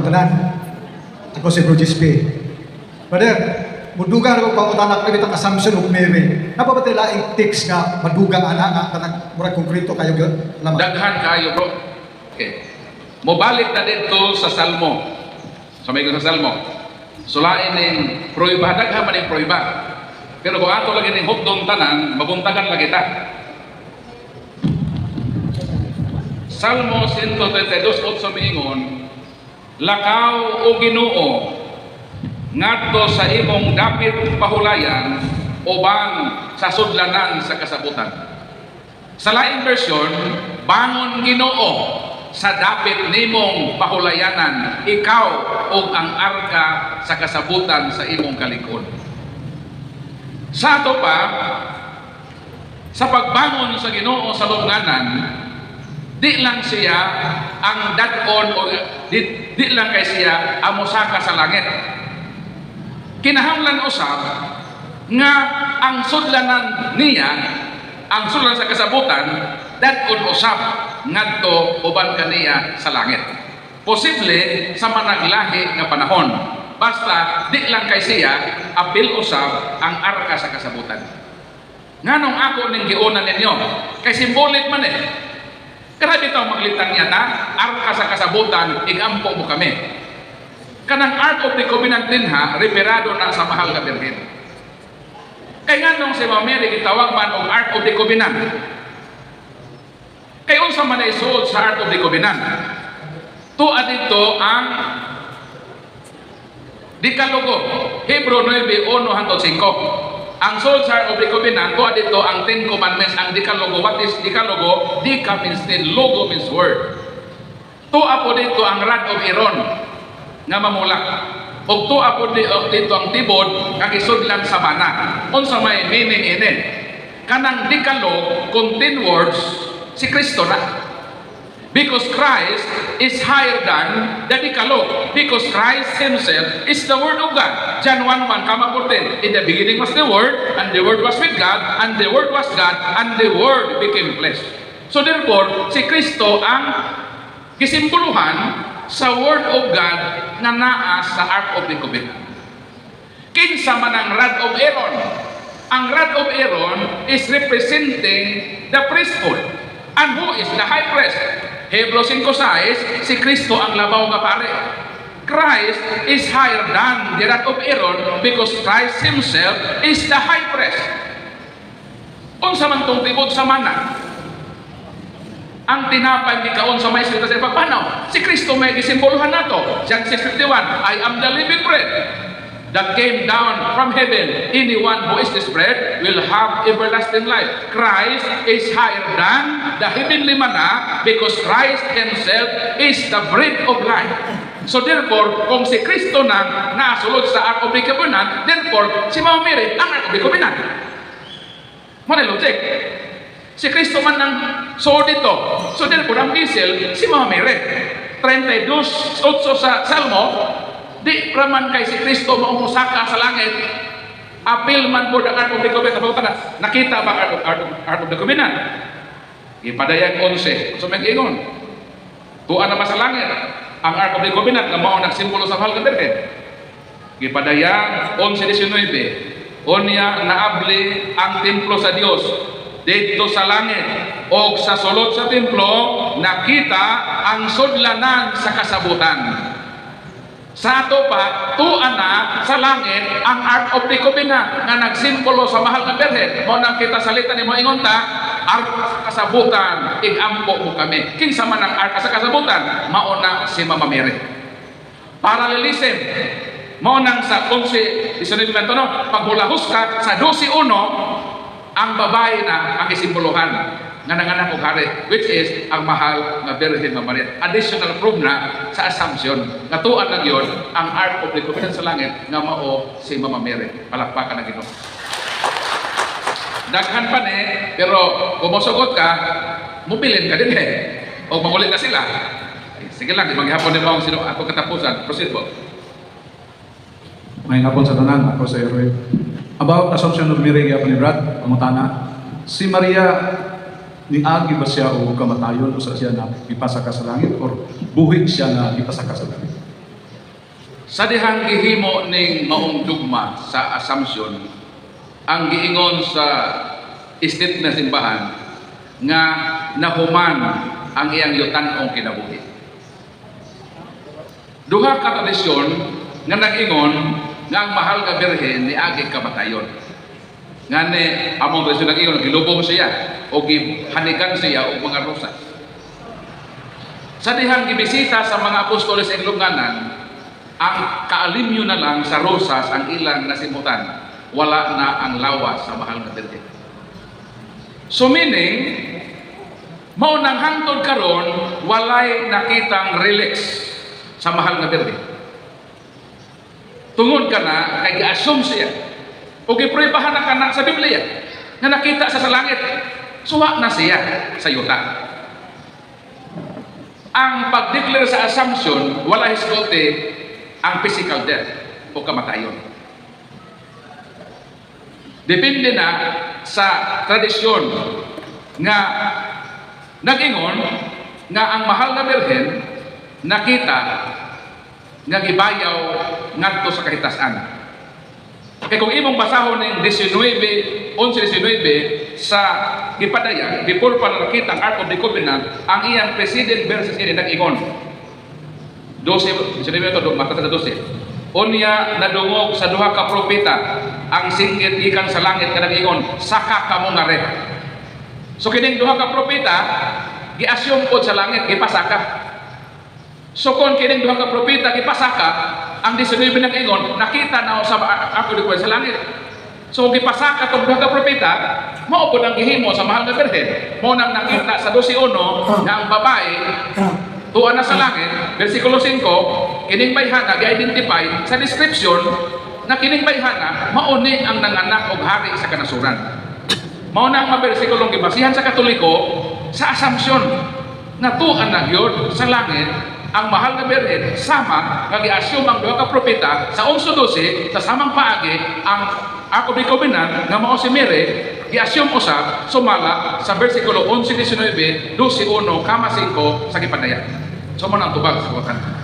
akong tanan. Ako si Bro Gispe. Brother, mudugang ako pangutanak na bitang assumption of Mary. Napabatay laing text nga madugang ana nga kanang murag konkreto kayo gyud. Salamat. Daghan kayo bro. Okay. Mobalik na dito sa Salmo. Sa may sa Salmo. Sulain ning proiba, daghan man ning proiba. Pero kung ato lagi ning hukdong tanan, mabuntagan lagi ta. Salmo 132:8 miingon, Lakaw o Ginoo ngadto sa imong dapit pahulayan uban sa sudlanan sa kasabutan. Sa laing version, bangon Ginoo sa dapit nimong pahulayanan, ikaw o ang arka sa kasabutan sa imong kalikod. Sa ato pa, sa pagbangon sa Ginoo sa lubnganan, di lang siya ang dadon o di, di lang kay siya ang mosaka sa langit. Kinahanglan usab nga ang sudlanan niya ang sulan sa kasabutan dadon usab ngadto uban kaniya sa langit. Posible sa managlahi nga panahon. Basta di lang kay siya apil usab ang arka sa kasabutan. Nganong ako ning giunan ninyo? Kay simbolik man eh. Grabe tayo maglitang niya na arka sa kasabutan, igampo mo kami. Kanang Ark of the Covenant din ha, referado na sa mahal na birhen. Kay nga nung si Mama Mary gitawag man og Ark of the Covenant. Kay unsa man ay suod sa Ark of the Covenant. Tuad dito ang Dekalogo, Hebrew 9:1 hangtod 5. Ang sa of the covenant, tuwa dito ang Ten Commandments, ang Decalogo. What is Decalogo? Deca means ten, logo means word. Tuwa po dito ang rod of Aaron nga mamulak. O tuwa po dito ang tibod nga gisudlan sa bana. Unsa may meaning ini? Kanang Decalogue contain words si Kristo na. Because Christ is higher than the Decalogue. Because Christ Himself is the Word of God. John 1 1, kama po din. In the beginning was the Word, and the Word was with God, and the Word was God, and the Word became flesh. So therefore, si Kristo ang kisimbuluhan sa Word of God na naa sa Ark of the Covenant. Kinsa man ang rod of Aaron. Ang rod of Aaron is representing the priesthood. And who is the high priest? Hebrews 5.6, si Kristo ang labaw nga pare. Christ is higher than the rod of Aaron because Christ himself is the high priest. Unsa man tong tibod sa mana? Ang tinapay ni kaon sa may sa pagpanaw. Si Kristo may gisimboluhan nato. John 6.51, I am the living bread that came down from heaven. Anyone who is this bread will have everlasting life. Christ is higher than the heavenly manna because Christ himself is the bread of life. So therefore, kung si Kristo na nasulod sa Ark of the Covenant, therefore, si Mama Mary ang Ark of the Covenant. Muna logic. Si Kristo man ang so dito. So therefore, ang diesel, si Mama Mary. 32, 8 sa Salmo, di raman kay si Kristo maumusaka sa langit, apil man po ang Ark of the Covenant. Nakita ba Ark of, Ark of, Ark of the Covenant? Ipadayag 11. So may ingon. Tuan naman sa langit. Ang Ark of the Covenant na mao nagsimbolo sa mahal ka Birhen. Ipadayag 11.19. Unya naabli ang templo sa Dios dito sa langit o sa sulod sa templo nakita ang sudlanan sa kasabutan. Sa pa, tuan na sa langit ang Ark of the Covenant nga nagsimbolo sa mahal nga Birhen. Mo nang kita salita ni mo ingon Ark sa kasabutan, igampo mo kami. Kinsa man ang Ark sa kasabutan, mauna si Mama Mary. Paralelism, mo nang sa 11, isunod to no, paghulahos ka sa 12.1, ang babae na ang isimbolohan nga nanganak og hari which is ang mahal nga Birhen Maria. Additional proof na sa assumption. Nga tuan na gyud ang Ark of the Covenant sa langit nga mao si Mama Mary. Palakpakan na Ginoo daghan pa ni pero kung mosugot ka mubilin ka din eh. O mangulit na sila. Sige lang maghapon din mo sino ako katapusan. Proceed po. May hapon sa tanan, ako sa Erwin. About assumption of Mary ni Brad, pangutana. Si Maria, ni agi ba siya o kamatayon o sa siya na ipasaka sa langit or buhig siya na ipasaka sa langit? Sa dihang gihimo ning maong dugma sa Assumption, ang giingon sa statement na simbahan nga nahuman ang iyang yutan-ong kinabuhi. Duha ka tradisyon nga nag-ingon nga ang mahal nga birhen ni agi kamatayon. Nga ni among tradisyon nag-ingon gilubong siya o gihanigan siya og mga rosas. Sa dihang gibisita sa mga apostoles sa Ilongganan, ang kaalimyo na lang sa rosas ang ilang nasimutan. Wala na ang lawas sa mahal nga birhen. So meaning, mao nang karon walay nakitang relics sa mahal nga birhen. Tungod ka na, kay gi-assume siya. O giprebahan na ka na sa Biblia na nakita sa sa langit. Suwa na siya sa yuta. Ang pag-declare sa assumption, wala hisgote ang physical death o kamatayon. Depende na sa tradisyon nga nag-ingon nga ang mahal na birhen nakita nga gibayaw ngadto sa kahitasan. Kaya kung imong basahon ng 19, 11-19 sa Gipadaya, before pa nakita ang Ark of the Covenant, ang iyang President versus ini nag-ingon. 12, 19 ito, mata sa 12. Unya nadungog sa duha ka propeta ang singgit ikan sa langit nga nag-ingon, saka kamo nga. So kining duha ka propeta, gi-assume pod sa langit, gipasaka. So kung kining duha ka propeta gipasaka, ang 19 nang ingon nakita na sa ako di sa langit. So gipasaka tong duha ka propeta, mao pod ang gihimo sa mahal nga birhen. Mo nang nakita sa 12:1 nga ang babae tuwa na sa langit, versikulo 5, kining bayhana gi-identify sa description na kining bayhana mauni ang nanganak og hari sa kanasuran. Mao na ang mga bersikulong gibasihan sa Katoliko sa assumption na tuan na gyud sa langit ang mahal na birhen sama nga gi-assume ang duha ka propeta sa 11-12 sa samang paagi ang ako di kobinan nga mao si Mary gi-assume usab sumala sa bersikulo 11-19 12-1 kama 5 sa gipadaya so mo nang tubag sa kuwatan